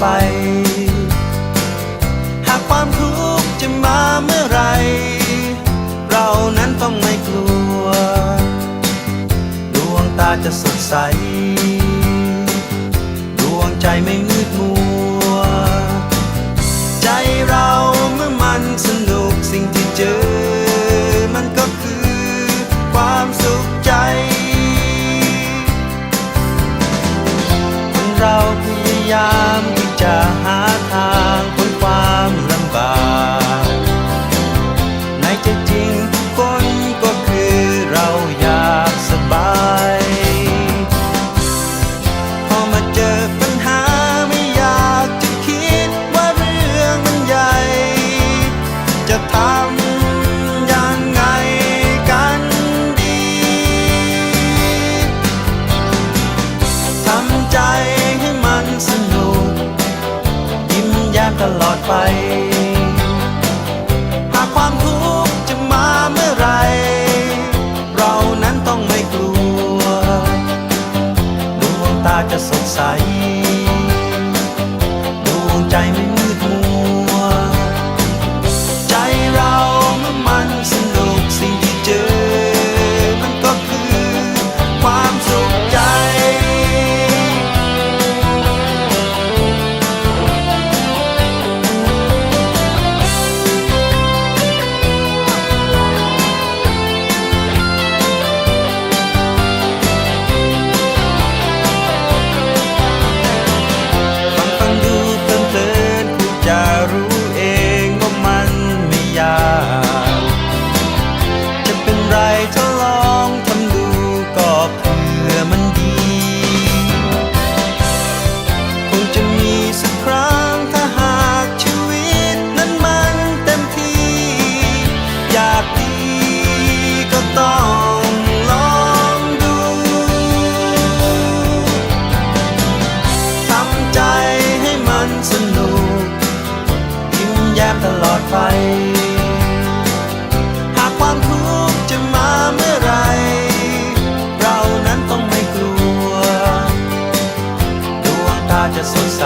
ไปหากความทุกข์จะมาเมื่อไร เรานั้นต้องไม่กลัว ดวงตาจะสดใส ดวงใจไม่มืดมัว ใจเราเมื่อมันสนุกสิ่งที่เจอ มันก็คือความสุขใจคนเราพยา ยามที่จะหา ตาจะสดใสดวงใจไม่ ลูกยิ้มแย้มตลอดไป หากความทุกข์จะมาเมื่อไร เรานั้นต้องไม่กลัว ดวงตาจะสดใส